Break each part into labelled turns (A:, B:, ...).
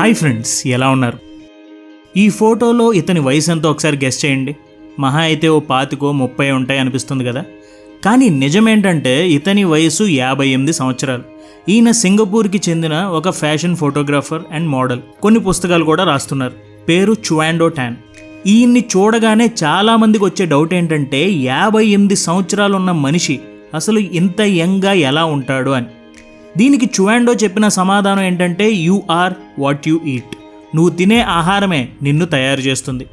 A: Hi friends ఎలా ఉన్నారు? ఈ ఫోటోలో ఇతని వయసు ఎంతో? ఒకసారి గెస్ట్ చేయండి. మహా అయితే ఓ పాతికో ముప్పై ఉంటాయి అనిపిస్తుంది కదా? కానీ నిజమేంటంటే ఇతని వయసు యాభై ఎనిమిది సంవత్సరాలు. ఈయన సింగపూర్కి చెందిన ఒక ఫ్యాషన్ ఫోటోగ్రాఫర్ అండ్ మోడల్. కొన్ని పుస్తకాలు కూడా రాస్తున్నారు. పేరు చువాండో ట్యాన్ ఈయన్ని చూడగానే చాలామందికి వచ్చే డౌట్ ఏంటంటే యాభై ఎనిమిది సంవత్సరాలు ఉన్న మనిషి అసలు ఇంత యంగ్గా ఎలా ఉంటాడు అని. దీనికి చువాండో చెప్పిన సమాధానం ఏంటంటే you are what you eat నువ్వు తినే ఆహారమే నిన్ను తయారు చేస్తుంది.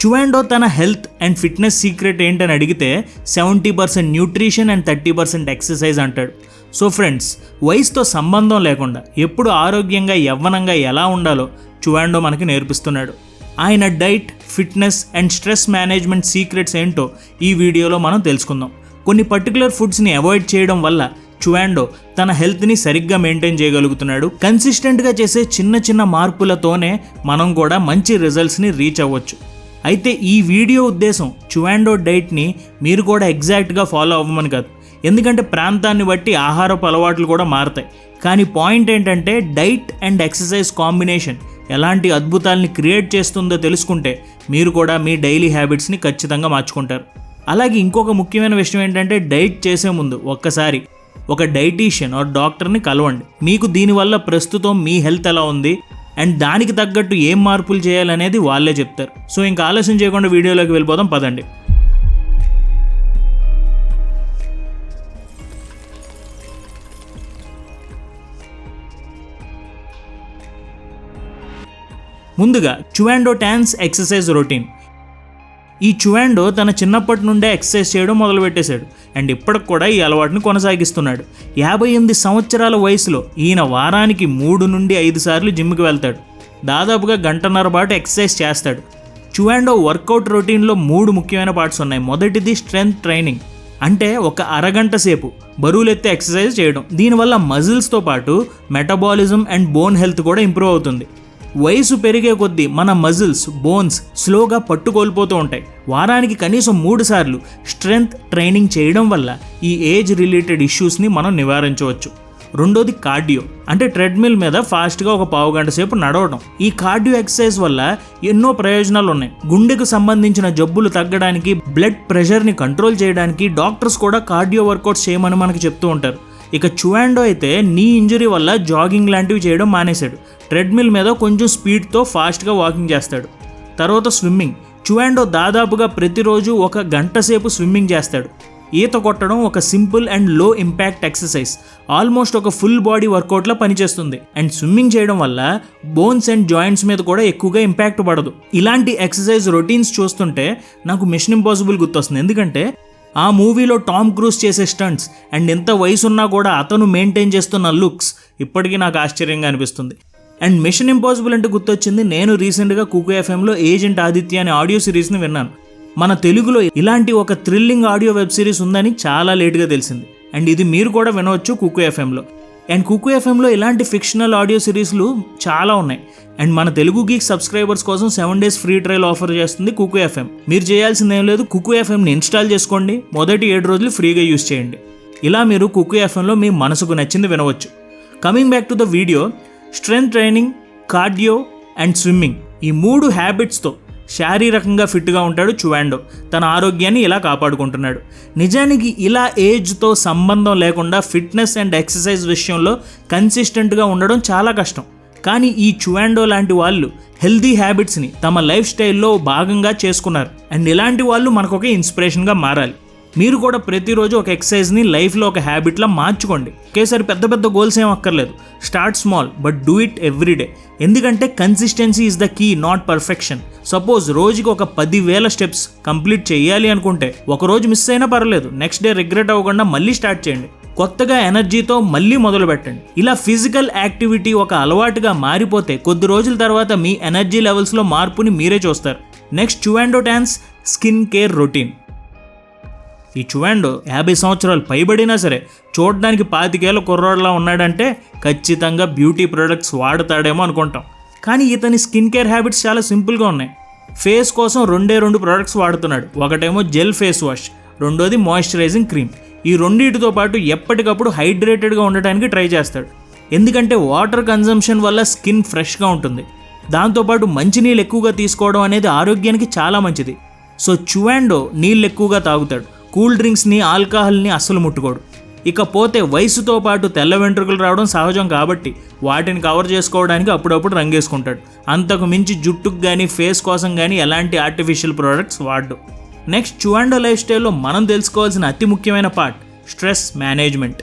A: చువాండో తన హెల్త్ అండ్ ఫిట్నెస్ సీక్రెట్ ఏంటని అడిగితే seventy percent nutrition and thirty percent exercise అంటాడు. సో ఫ్రెండ్స్ వయసుతో సంబంధం లేకుండా ఎప్పుడు ఆరోగ్యంగా యవ్వనంగా ఎలా ఉండాలో చువాండో మనకి నేర్పిస్తున్నాడు. ఆయన diet fitness and stress management secrets ఏంటో ఈ వీడియోలో మనం తెలుసుకుందాం. కొన్ని పర్టికులర్ ఫుడ్స్ని అవాయిడ్ చేయడం వల్ల చువాండో తన హెల్త్ని సరిగ్గా మెయింటైన్ చేయగలుగుతున్నాడు. కన్సిస్టెంట్గా చేసే చిన్న చిన్న మార్పులతోనే మనం కూడా మంచి రిజల్ట్స్ని రీచ్ అవ్వచ్చు. అయితే ఈ వీడియో ఉద్దేశం చువాండో డైట్ని మీరు కూడా ఎగ్జాక్ట్గా ఫాలో అవ్వమని కాదు. ఎందుకంటే ప్రాంతాన్ని బట్టి ఆహారపు అలవాట్లు కూడా మారతాయి. కానీ పాయింట్ ఏంటంటే డైట్ అండ్ ఎక్సర్సైజ్ కాంబినేషన్ ఎలాంటి అద్భుతాలని క్రియేట్ చేస్తుందో తెలుసుకుంటే మీరు కూడా మీ డైలీ హ్యాబిట్స్ని ఖచ్చితంగా మార్చుకుంటారు. అలాగే ఇంకొక ముఖ్యమైన విషయం ఏంటంటే డైట్ చేసే ముందు ఒక్కసారి ఒక డైటీషియన్ ఆర్ డాక్టర్ని కలవండి. మీకు దీనివల్ల ప్రస్తుతం మీ హెల్త్ ఎలా ఉంది? అండ్ దానికి తగ్గట్టు ఏం మార్పులు చేయాలనేది వాళ్ళే చెప్తారు. సో ఇంకా ఆలస్యం చేయకుండా వీడియోలోకి వెళ్ళిపోదాం పదండి. ముందుగా చువాండో ట్యాన్స్ ఎక్సర్సైజ్ రొటీన్. ఈ చువాండో తన చిన్నప్పటి నుండే ఎక్సర్సైజ్ చేయడం మొదలుపెట్టేశాడు అండ్ ఇప్పటికి కూడా ఈ అలవాటుని కొనసాగిస్తున్నాడు. యాభై ఎనిమిది సంవత్సరాల వయసులో ఈయన వారానికి మూడు నుండి ఐదు సార్లు జిమ్కి వెళ్తాడు. దాదాపుగా గంటన్నర పాటు ఎక్సర్సైజ్ చేస్తాడు. చువాండో వర్కౌట్ రొటీన్లో మూడు ముఖ్యమైన పార్ట్స్ ఉన్నాయి. మొదటిది స్ట్రెంగ్త్ ట్రైనింగ్. అంటే ఒక అరగంట సేపు బరువులెత్తే ఎక్సర్సైజ్ చేయడం. దీనివల్ల మజిల్స్తో పాటు మెటబాలిజం అండ్ బోన్ హెల్త్ కూడా ఇంప్రూవ్ అవుతుంది. వయసు పెరిగే కొద్దీ మన మజిల్స్ బోన్స్ స్లోగా పట్టుకోల్పోతూ ఉంటాయి. వారానికి కనీసం మూడు సార్లు స్ట్రెంగ్త్ ట్రైనింగ్ చేయడం వల్ల ఈ ఏజ్ రిలేటెడ్ ఇష్యూస్ని మనం నివారించవచ్చు. రెండోది కార్డియో అంటే ట్రెడ్మిల్ మీద ఫాస్ట్గా ఒక పావు గంట సేపు నడవడం. ఈ కార్డియో ఎక్సర్సైజ్ వల్ల ఎన్నో ప్రయోజనాలు ఉన్నాయి. గుండెకు సంబంధించిన జబ్బులు తగ్గడానికి బ్లడ్ ప్రెషర్ని కంట్రోల్ చేయడానికి డాక్టర్స్ కూడా కార్డియో వర్కౌట్స్ చేయమని మనకు చెప్తూ ఉంటారు. ఇక చువాండో అయితే నీ ఇంజరీ వల్ల జాగింగ్ లాంటివి చేయడం మానేశాడు. ట్రెడ్మిల్ మీద కొంచెం స్పీడ్తో ఫాస్ట్గా వాకింగ్ చేస్తాడు. తర్వాత స్విమ్మింగ్. చువాండో దాదాపుగా ప్రతిరోజు ఒక గంట సేపు స్విమ్మింగ్ చేస్తాడు. ఈత కొట్టడం ఒక simple and low impact exercise almost ఒక ఫుల్ బాడీ వర్కౌట్లా పనిచేస్తుంది. అండ్ స్విమ్మింగ్ చేయడం వల్ల బోన్స్ అండ్ జాయింట్స్ మీద కూడా ఎక్కువగా ఇంపాక్ట్ పడదు. ఇలాంటి ఎక్సర్సైజ్ రొటీన్స్ చూస్తుంటే నాకు మిషన్ ఇంపాసిబుల్ గుర్తొస్తుంది. ఎందుకంటే ఆ మూవీలో టామ్ క్రూజ్ చేసే స్టంట్స్ అండ్ ఎంత వయసున్నా కూడా అతను మెయింటైన్ చేస్తున్న లుక్స్ ఇప్పటికీ నాకు ఆశ్చర్యంగా అనిపిస్తుంది. అండ్ మిషన్ ఇంపాసిబుల్ అంటే గుర్తొచ్చింది నేను రీసెంట్గా కుకు ఎఫ్ఎంలో ఏజెంట్ ఆదిత్య అనే ఆడియో సిరీస్ని విన్నాను. మన తెలుగులో ఇలాంటి ఒక థ్రిల్లింగ్ ఆడియో వెబ్ సిరీస్ ఉందని చాలా లేట్గా తెలిసింది. అండ్ ఇది మీరు కూడా వినవచ్చు కుకు ఎఫ్ఎంలో. అండ్ కుకు ఎఫ్ఎంలో ఇలాంటి ఫిక్షనల్ ఆడియో సిరీస్లు చాలా ఉన్నాయి. అండ్ మన తెలుగు గీక్ సబ్స్క్రైబర్స్ కోసం seven days free trial offer చేస్తుంది కుకు ఎఫ్ఎం. మీరు చేయాల్సింది ఏం లేదు కుకు ఎఫ్ఎంని ఇన్స్టాల్ చేసుకోండి. మొదటి ఏడు రోజులు ఫ్రీగా యూస్ చేయండి. ఇలా మీరు కుకు ఎఫ్ఎంలో మీ మనసుకు నచ్చింది వినవచ్చు. Coming back to the video strength training cardio and swimming ఈ మూడు హ్యాబిట్స్తో శారీరకంగా ఫిట్గా ఉంటాడు చువాండో. తన ఆరోగ్యాన్ని ఇలా కాపాడుకుంటున్నాడు. నిజానికి ఇలా ఏజ్తో సంబంధం లేకుండా ఫిట్నెస్ అండ్ ఎక్సర్సైజ్ విషయంలో కన్సిస్టెంట్గా ఉండడం చాలా కష్టం. కానీ ఈ చువాండో లాంటి వాళ్ళు హెల్దీ హ్యాబిట్స్ని తమ లైఫ్ స్టైల్లో భాగంగా చేసుకున్నారు. అండ్ ఇలాంటి వాళ్ళు మనకు ఒక ఇన్స్పిరేషన్గా మారాలి. మీరు కూడా ప్రతిరోజు ఒక ఎక్సర్సైజ్ని లైఫ్లో ఒక హ్యాబిట్లా మార్చుకోండి. ఒకేసారి పెద్ద పెద్ద గోల్స్ ఏం అక్కర్లేదు. Start small but do it everyday ఎందుకంటే consistency is the key not perfection. Suppose రోజుకి ఒక పదివేల స్టెప్స్ కంప్లీట్ చేయాలి అనుకుంటే ఒక రోజు మిస్ అయినా పర్లేదు నెక్స్ట్ డే రిగ్రెట్ అవ్వకుండా మళ్ళీ స్టార్ట్ చేయండి. కొత్తగా ఎనర్జీతో మళ్ళీ మొదలు పెట్టండి. ఇలా ఫిజికల్ యాక్టివిటీ ఒక అలవాటుగా మారిపోతే కొద్ది రోజుల తర్వాత మీ ఎనర్జీ లెవెల్స్లో మార్పుని మీరే చూస్తారు. Next Chuando Tan's skin care routine. ఈ చువాండో యాభై సంవత్సరాలు పైబడినా సరే చూడడానికి పాతికేళ్ళ కుర్రాడులా ఉన్నాడంటే ఖచ్చితంగా బ్యూటీ ప్రొడక్ట్స్ వాడతాడేమో అనుకుంటాం. కానీ ఇతని స్కిన్ కేర్ హ్యాబిట్స్ చాలా సింపుల్గా ఉన్నాయి. ఫేస్ కోసం రెండే రెండు ప్రొడక్ట్స్ వాడుతున్నాడు. ఒకటేమో జెల్ ఫేస్ వాష్ రెండోది మాయిశ్చరైజింగ్ క్రీమ్. ఈ రెండింటితో పాటు ఎప్పటికప్పుడు హైడ్రేటెడ్గా ఉండటానికి ట్రై చేస్తాడు. ఎందుకంటే వాటర్ కన్జంప్షన్ వల్ల స్కిన్ ఫ్రెష్గా ఉంటుంది. దాంతోపాటు మంచినీళ్ళు ఎక్కువగా తీసుకోవడం అనేది ఆరోగ్యానికి చాలా మంచిది. సో చువాండో నీళ్ళు ఎక్కువగా తాగుతాడు. కూల్ డ్రింక్స్ని ఆల్కహాల్ని అస్సలు ముట్టుకోడు. ఇకపోతే వయసుతో పాటు తెల్ల వెంట్రుకలు రావడం సహజం కాబట్టి వాటిని కవర్ చేసుకోవడానికి అప్పుడప్పుడు రంగేసుకుంటాడు. అంతకు మించి జుట్టుకు కానీ ఫేస్ కోసం కానీ ఎలాంటి ఆర్టిఫిషియల్ ప్రోడక్ట్స్ వాడు నెక్స్ట్ చువాండో లైఫ్ స్టైల్లో మనం తెలుసుకోవాల్సిన అతి ముఖ్యమైన పార్ట్ స్ట్రెస్ మేనేజ్మెంట్.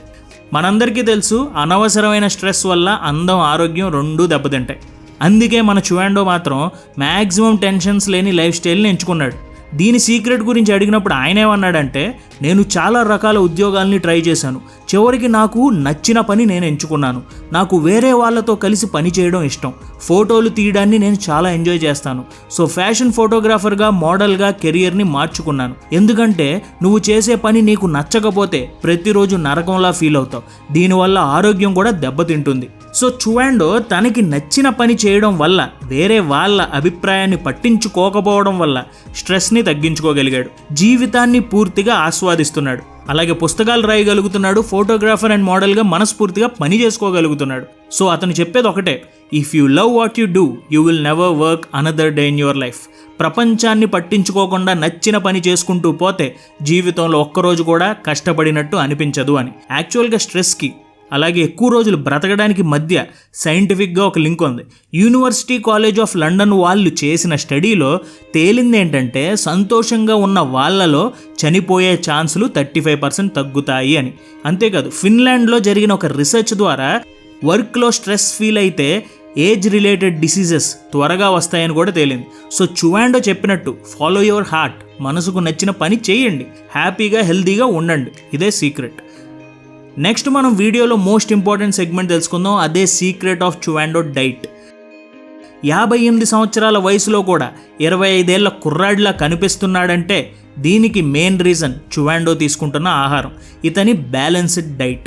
A: మనందరికీ తెలుసు అనవసరమైన స్ట్రెస్ వల్ల అందం ఆరోగ్యం రెండూ దెబ్బతింటాయి. అందుకే మన చువాండో మాత్రం మ్యాక్సిమం టెన్షన్స్ లేని లైఫ్ స్టైల్ని ఎంచుకున్నాడు. దీని సీక్రెట్ గురించి అడిగినప్పుడు ఆయన ఏమన్నాడంటే నేను చాలా రకాల ఉద్యోగాల్ని ట్రై చేశాను. చివరికి నాకు నచ్చిన పని నేను ఎంచుకున్నాను. నాకు వేరే వాళ్ళతో కలిసి పని చేయడం ఇష్టం. ఫోటోలు తీయడాన్ని నేను చాలా ఎంజాయ్ చేస్తాను. సో ఫ్యాషన్ ఫోటోగ్రాఫర్గా మోడల్గా కెరియర్ని మార్చుకున్నాను. ఎందుకంటే నువ్వు చేసే పని నీకు నచ్చకపోతే ప్రతిరోజు నరకంలా ఫీల్ అవుతావు. దీనివల్ల ఆరోగ్యం కూడా దెబ్బతింటుంది. సో చువాండో తనకి నచ్చిన పని చేయడం వల్ల వేరే వాళ్ళ అభిప్రాయాన్ని పట్టించుకోకపోవడం వల్ల స్ట్రెస్ని తగ్గించుకోగలిగాడు. జీవితాన్ని పూర్తిగా ఆస్వాదిస్తున్నాడు. అలాగే పుస్తకాలు రాయగలుగుతున్నాడు ఫోటోగ్రాఫర్ అండ్ మోడల్గా మనస్ఫూర్తిగా పని చేసుకోగలుగుతున్నాడు. సో అతను చెప్పేది ఒకటే if you love what you do you will never work another day in your life ప్రపంచాన్ని పట్టించుకోకుండా నచ్చిన పని చేసుకుంటూ పోతే జీవితంలో ఒక్కరోజు కూడా కష్టపడినట్టు అనిపించదు అని. యాక్చువల్గా స్ట్రెస్కి అలాగే ఎక్కువ రోజులు బ్రతకడానికి మధ్య సైంటిఫిక్గా ఒక లింక్ ఉంది. యూనివర్సిటీ కాలేజ్ ఆఫ్ లండన్ వాళ్ళు చేసిన స్టడీలో తేలింది ఏంటంటే సంతోషంగా ఉన్న వాళ్ళలో చనిపోయే ఛాన్సులు థర్టీ ఫైవ్ పర్సెంట్ తగ్గుతాయి అని. అంతేకాదు ఫిన్లాండ్లో జరిగిన ఒక రీసెర్చ్ ద్వారా వర్క్లో స్ట్రెస్ ఫీల్ అయితే ఏజ్ రిలేటెడ్ డిసీజెస్ త్వరగా వస్తాయని కూడా తేలింది. సో చువాండో చెప్పినట్టు ఫాలో యువర్ హార్ట్ మనసుకు నచ్చిన పని చేయండి హ్యాపీగా హెల్తీగా ఉండండి ఇదే సీక్రెట్. నెక్స్ట్ మనం వీడియోలో మోస్ట్ ఇంపార్టెంట్ సెగ్మెంట్ తెలుసుకుందాం అదే సీక్రెట్ ఆఫ్ చువాండో డైట్ యాభై ఎనిమిది సంవత్సరాల వయసులో కూడా ఇరవై ఐదేళ్ళ కుర్రాడిలా కనిపిస్తున్నాడంటే దీనికి మెయిన్ రీజన్ చువాండో తీసుకుంటున్న ఆహారం ఇతని బ్యాలెన్స్డ్ డైట్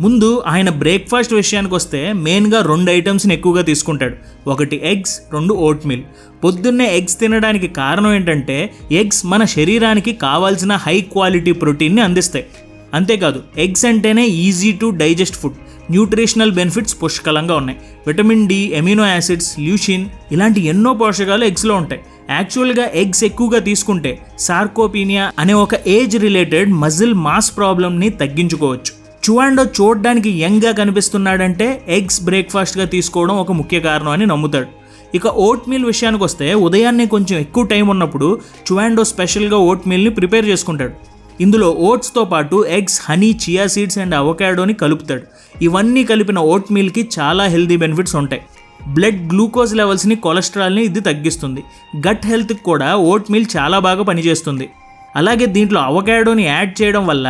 A: ముందు ఆయన బ్రేక్ఫాస్ట్ విషయానికి వస్తే మెయిన్గా రెండు ఐటమ్స్ని ఎక్కువగా తీసుకుంటాడు. ఒకటి ఎగ్స్ రెండు ఓట్ మీల్ పొద్దున్నే ఎగ్స్ తినడానికి కారణం ఏంటంటే ఎగ్స్ మన శరీరానికి కావాల్సిన హై క్వాలిటీ ప్రోటీన్ని అందిస్తాయి. అంతేకాదు ఎగ్స్ అంటేనే easy to digest food. Nutritional benefits పుష్కలంగా ఉన్నాయి. Vitamin D amino acids leucine ఇలాంటి ఎన్నో పోషకాలు ఎగ్స్లో ఉంటాయి. యాక్చువల్గా ఎగ్స్ ఎక్కువగా తీసుకుంటే సార్కోపీనియా అనే ఒక ఏజ్ రిలేటెడ్ మజిల్ మాస్ ప్రాబ్లమ్ని తగ్గించుకోవచ్చు. చువాండో చూడడానికి యంగ్గా కనిపిస్తున్నాడంటే ఎగ్స్ బ్రేక్ఫాస్ట్గా తీసుకోవడం ఒక ముఖ్య కారణం అని నమ్ముతాడు. ఇక ఓట్ మీల్ విషయానికి వస్తే ఉదయాన్నే కొంచెం ఎక్కువ టైం ఉన్నప్పుడు చువాండో స్పెషల్గా ఓట్ మీల్ని ప్రిపేర్ చేసుకుంటాడు. ఇందులో ఓట్స్తో పాటు eggs honey chia seeds and అవకాడోని కలుపుతాడు. ఇవన్నీ కలిపిన ఓట్ మీల్కి చాలా హెల్తీ బెనిఫిట్స్ ఉంటాయి. బ్లడ్ గ్లూకోజ్ లెవెల్స్ని కొలెస్ట్రాల్ని ఇది తగ్గిస్తుంది. గట్ హెల్త్కి కూడా ఓట్ మీల్ చాలా బాగా పనిచేస్తుంది. అలాగే దీంట్లో అవకాడోని యాడ్ చేయడం వల్ల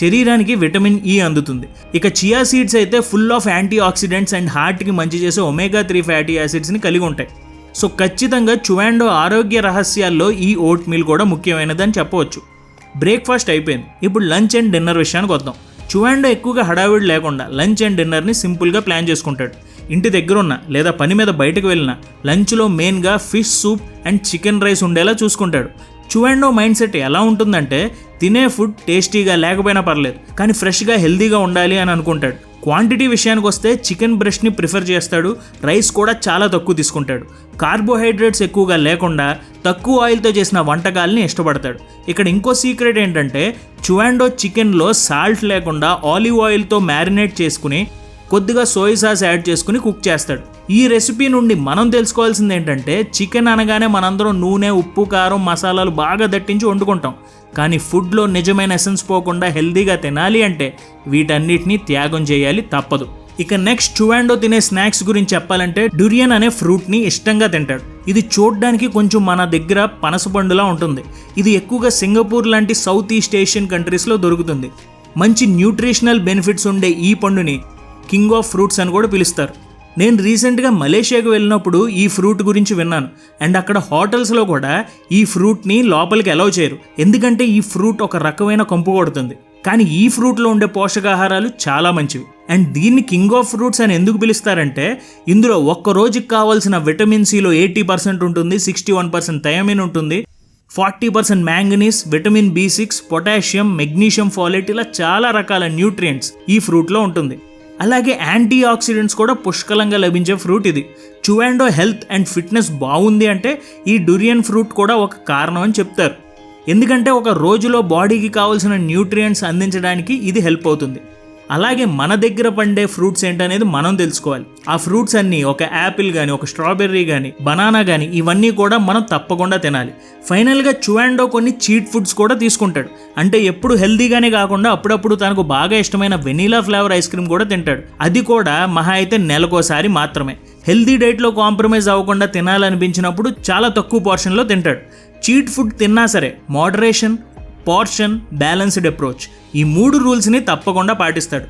A: శరీరానికి విటమిన్ ఈ అందుతుంది. ఇక చియా సీడ్స్ అయితే full of antioxidants and హార్ట్కి మంచి చేసే ఒమేగా త్రీ ఫ్యాటీ యాసిడ్స్ని కలిగి ఉంటాయి. సో ఖచ్చితంగా చువాండో ఆరోగ్య రహస్యాల్లో ఈ ఓట్ మీల్ కూడా ముఖ్యమైనదని చెప్పవచ్చు. బ్రేక్ఫాస్ట్ అయిపోయింది. ఇప్పుడు లంచ్ అండ్ డిన్నర్ విషయానికి వద్దాం. చువాండో ఎక్కువగా హడావిడి లేకుండా లంచ్ అండ్ డిన్నర్ని సింపుల్గా ప్లాన్ చేసుకుంటాడు. ఇంటి దగ్గర ఉన్న లేదా పని మీద బయటకు వెళ్ళిన లంచ్లో మెయిన్గా fish soup and chicken rice ఉండేలా చూసుకుంటాడు. చువాండో మైండ్ సెట్ ఎలా ఉంటుందంటే తినే ఫుడ్ టేస్టీగా లేకపోయినా పర్లేదు కానీ ఫ్రెష్గా హెల్తీగా ఉండాలి అని అనుకుంటాడు. క్వాంటిటీ విషయానికి వస్తే చికెన్ బ్రెస్ట్ని ప్రిఫర్ చేస్తాడు రైస్ కూడా చాలా తక్కువ తీసుకుంటాడు. కార్బోహైడ్రేట్స్ ఎక్కువగా లేకుండా తక్కువ ఆయిల్తో చేసిన వంటకాలని ఇష్టపడతాడు. ఇక్కడ ఇంకో సీక్రెట్ ఏంటంటే చువాండో చికెన్లో సాల్ట్ లేకుండా ఆలివ్ ఆయిల్తో మ్యారినేట్ చేసుకుని కొద్దిగా సోయ్ సాస్ యాడ్ చేసుకుని కుక్ చేస్తాడు. ఈ రెసిపీ నుండి మనం తెలుసుకోవాల్సింది ఏంటంటే చికెన్ అనగానే మనందరం నూనె ఉప్పు కారం మసాలాలు బాగా దట్టించి వండుకుంటాం. కానీ ఫుడ్లో నిజమైన ఎసెన్స్ పోకుండా హెల్దీగా తినాలి అంటే వీటన్నిటిని త్యాగం చేయాలి తప్పదు. ఇక నెక్స్ట్ చువాండో తినే స్నాక్స్ గురించి చెప్పాలంటే డురియన్ అనే ఫ్రూట్ని ఇష్టంగా తింటాడు. ఇది చూడడానికి కొంచెం మన దగ్గర పనసపండులా ఉంటుంది. ఇది ఎక్కువగా సింగపూర్ లాంటి సౌత్ ఈస్ట్ ఏషియన్ కంట్రీస్లో దొరుకుతుంది. మంచి న్యూట్రిషనల్ బెనిఫిట్స్ ఉండే ఈ పండుని కింగ్ ఆఫ్ ఫ్రూట్స్ అని కూడా పిలుస్తారు. నేను రీసెంట్గా మలేషియాకు వెళ్ళినప్పుడు ఈ ఫ్రూట్ గురించి విన్నాను. అండ్ అక్కడ హోటల్స్లో కూడా ఈ ఫ్రూట్ని లోపలికి అలౌ చేయరు. ఎందుకంటే ఈ ఫ్రూట్ ఒక రకమైన కంపు కొడుతుంది. కానీ ఈ ఫ్రూట్లో ఉండే పోషకాహారాలు చాలా మంచివి. అండ్ దీన్ని కింగ్ ఆఫ్ ఫ్రూట్స్ అని ఎందుకు పిలుస్తారంటే ఇందులో ఒక్క రోజుకి కావాల్సిన విటమిన్ సిలో ఎయిటీ పర్సెంట్ ఉంటుంది సిక్స్టీ వన్ పర్సెంట్ థయమిన్ ఉంటుంది forty percent manganese vitamin B six potassium magnesium folate ఇలా చాలా రకాల న్యూట్రియంట్స్ ఈ ఫ్రూట్లో ఉంటుంది. అలాగే యాంటీ ఆక్సిడెంట్స్ కూడా పుష్కలంగా లభించే ఫ్రూట్ ఇది. చువాండో హెల్త్ అండ్ ఫిట్నెస్ బాగుంది అంటే ఈ డురియన్ ఫ్రూట్ కూడా ఒక కారణం అని చెప్తారు. ఎందుకంటే ఒక రోజులో బాడీకి కావాల్సిన న్యూట్రియంట్స్ అందించడానికి ఇది హెల్ప్ అవుతుంది. అలాగే మన దగ్గర పండే ఫ్రూట్స్ ఏంటనేది మనం తెలుసుకోవాలి. ఆ ఫ్రూట్స్ అన్నీ ఒక యాపిల్ కానీ ఒక స్ట్రాబెర్రీ కానీ బనానా కానీ ఇవన్నీ కూడా మనం తప్పకుండా తినాలి. ఫైనల్గా చువాండో కొన్ని చీట్ ఫుడ్స్ కూడా తీసుకుంటాడు. అంటే ఎప్పుడు హెల్దీగానే కాకుండా అప్పుడప్పుడు తనకు బాగా ఇష్టమైన వెనీలా ఫ్లేవర్ ఐస్ క్రీమ్ కూడా తింటాడు. అది కూడా మహా అయితే నెలకోసారి మాత్రమే. హెల్దీ డైట్లో కాంప్రమైజ్ అవ్వకుండా తినాలనిపించినప్పుడు చాలా తక్కువ పోర్షన్లో తింటాడు. చీట్ ఫుడ్ తిన్నా సరే మోడరేషన్ పోర్షన్ బ్యాలెన్స్డ్ అప్రోచ్. ఈ మూడు రూల్స్ని తప్పకుండా పాటిస్తాడు.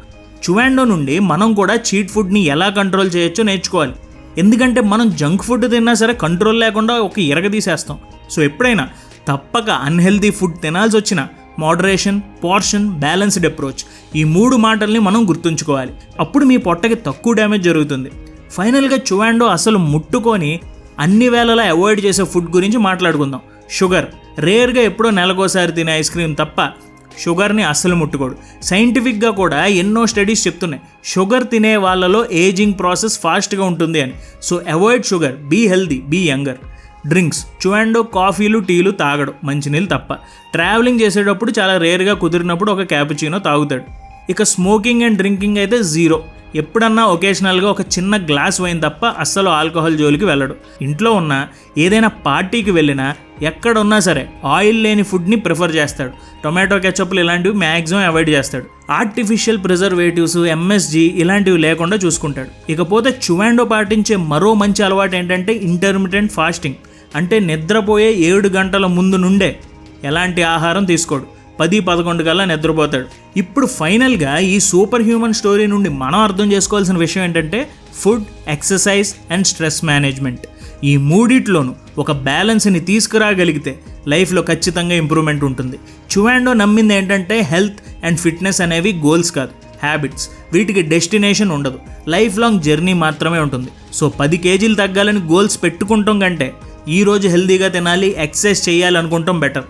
A: చువాండో నుండి మనం కూడా చీట్ ఫుడ్ని ఎలా కంట్రోల్ చేయొచ్చో నేర్చుకోవాలి. ఎందుకంటే మనం జంక్ ఫుడ్ తిన్నా సరే కంట్రోల్ లేకుండా ఒక ఇరగ తీసేస్తాం. సో ఎప్పుడైనా తప్పక అన్హెల్దీ ఫుడ్ తినాల్సి వచ్చిన మోడరేషన్ పోర్షన్ బ్యాలెన్స్డ్ అప్రోచ్ ఈ మూడు మాటల్ని మనం గుర్తుంచుకోవాలి. అప్పుడు మీ పొట్టకి తక్కువ డ్యామేజ్ జరుగుతుంది. ఫైనల్గా చువాండో అసలు ముట్టుకొని అన్ని వేళలా అవాయిడ్ చేసే ఫుడ్ గురించి మాట్లాడుకుందాం. షుగర్. రేర్గా ఎప్పుడో నెలకోసారి తినే ఐస్ క్రీమ్ తప్ప షుగర్ని అస్సలు ముట్టుకోడు. సైంటిఫిక్గా కూడా ఎన్నో స్టడీస్ చెప్తున్నాయి. షుగర్ తినే వాళ్ళలో ఏజింగ్ ప్రాసెస్ ఫాస్ట్గా ఉంటుంది అని. So avoid sugar be healthy be younger. Drinks Chuando కాఫీలు టీలు తాగడు మంచినీళ్ళు తప్ప. ట్రావెలింగ్ చేసేటప్పుడు చాలా రేర్గా కుదిరినప్పుడు ఒక క్యాపుచీనో తాగుతాడు. ఇక స్మోకింగ్ అండ్ డ్రింకింగ్ అయితే జీరో. ఎప్పుడన్నా ఒకేషనల్గా ఒక చిన్న గ్లాస్ వైన్ తప్ప అస్సలు ఆల్కహాల్ జోలికి వెళ్ళడు. ఇంట్లో ఉన్న ఏదైనా పార్టీకి వెళ్ళినా ఎక్కడున్నా సరే ఆయిల్ లేని ఫుడ్ని ప్రిఫర్ చేస్తాడు. టొమాటో కెచప్లు ఇలాంటివి మ్యాక్సిమం అవాయిడ్ చేస్తాడు. ఆర్టిఫిషియల్ ప్రిజర్వేటివ్స్ ఎంఎస్జీ ఇలాంటివి లేకుండా చూసుకుంటాడు. ఇకపోతే చువాండో పాటించే మరో మంచి అలవాటు ఏంటంటే ఇంటర్మిటెంట్ ఫాస్టింగ్ అంటే నిద్రపోయే ఏడు గంటల ముందు నుండే ఎలాంటి ఆహారం తీసుకోడు. పది పదకొండు కల్లా నిద్రపోతాడు. ఇప్పుడు ఫైనల్గా ఈ సూపర్ హ్యూమన్ స్టోరీ నుండి మనం అర్థం చేసుకోవాల్సిన విషయం ఏంటంటే food exercise and stress management. ఈ మూడిట్లోనూ ఒక బ్యాలెన్స్ని తీసుకురాగలిగితే లైఫ్లో ఖచ్చితంగా ఇంప్రూవ్మెంట్ ఉంటుంది. చువాండో నమ్మింది ఏంటంటే హెల్త్ అండ్ ఫిట్నెస్ అనేవి గోల్స్ కాదు హ్యాబిట్స్. వీటికి డెస్టినేషన్ ఉండదు. లైఫ్ లాంగ్ జర్నీ మాత్రమే ఉంటుంది. సో పది కేజీలు తగ్గాలని గోల్స్ పెట్టుకుంటాం కంటే ఈరోజు హెల్తీగా తినాలి ఎక్సర్సైజ్ చేయాలనుకుంటాం బెటర్.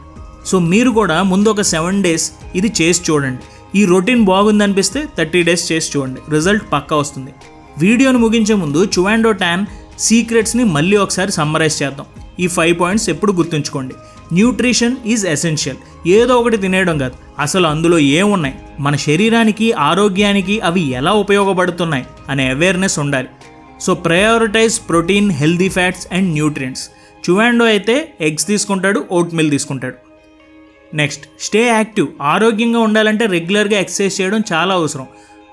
A: సో మీరు కూడా ముందు ఒక సెవెన్ డేస్ ఇది చేసి చూడండి. ఈ రొటీన్ బాగుందనిపిస్తే థర్టీ డేస్ చేసి చూడండి. రిజల్ట్ పక్కా వస్తుంది. వీడియోను ముగించే ముందు చువాండో ట్యాన్ సీక్రెట్స్ని మళ్ళీ ఒకసారి సమ్మరైజ్ చేద్దాం. ఈ ఫైవ్ పాయింట్స్ ఎప్పుడు గుర్తుంచుకోండి. న్యూట్రిషన్ ఈజ్ ఎసెన్షియల్ ఏదో ఒకటి తినేయడం కాదు. అసలు అందులో ఏమున్నాయి? మన శరీరానికి ఆరోగ్యానికి అవి ఎలా ఉపయోగపడుతున్నాయి అనే అవేర్నెస్ ఉండాలి. So prioritize protein healthy fats and nutrients Chuando అయితే ఎగ్స్ తీసుకుంటాడు ఓట్ మిల్ తీసుకుంటాడు. Next stay active. ఆరోగ్యంగా ఉండాలంటే రెగ్యులర్గా ఎక్సర్సైజ్ చేయడం చాలా అవసరం.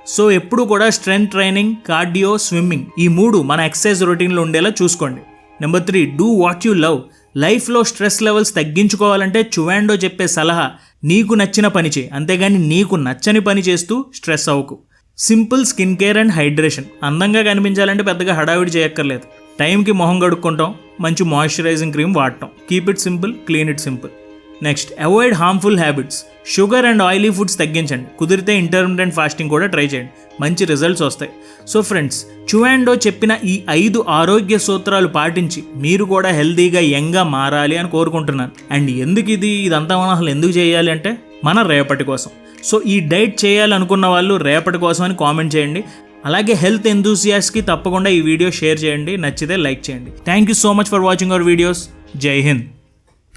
A: సో ఎప్పుడు కూడా స్ట్రెంగ్త్ ట్రైనింగ్ కార్డియో స్విమ్మింగ్ ఈ మూడు మన ఎక్సర్సైజ్ రొటీన్లో ఉండేలా చూసుకోండి. Number three do what you love. లైఫ్లో స్ట్రెస్ లెవెల్స్ తగ్గించుకోవాలంటే చువాండో చెప్పే సలహా నీకు నచ్చిన పని చేయి. అంతేగాని నీకు నచ్చని పని చేస్తూ స్ట్రెస్ అవ్వకు. Simple skin care and hydration. అందంగా కనిపించాలంటే పెద్దగా హడావిడి చేయక్కర్లేదు. టైంకి మొహం కడుక్కుంటాం మంచి మాయిశ్చరైజింగ్ క్రీమ్ వాడటం. Keep it simple clean it simple. Next avoid harmful habits sugar and oily foods తగ్గించండి. కుదిరితే ఇంటర్మీడియట్ ఫాస్టింగ్ కూడా ట్రై చేయండి. మంచి రిజల్ట్స్ వస్తాయి. సో ఫ్రెండ్స్ చూయాండో చెప్పిన ఈ ఐదు ఆరోగ్య సూత్రాలు పాటించి మీరు కూడా హెల్తీగా యంగ్గా మారాలి అని కోరుకుంటున్నాను. అండ్ ఎందుకు ఇది? ఇదంతా మనం అసలు ఎందుకు చేయాలి అంటే మన రేపటి కోసం. సో ఈ డైట్ చేయాలనుకున్న వాళ్ళు రేపటి కోసం అని కామెంట్ చేయండి. అలాగే హెల్త్ ఎంతూసియాస్కి తప్పకుండా ఈ వీడియో షేర్ చేయండి. నచ్చితే లైక్ చేయండి. Thank you so much for watching our videos జై హింద్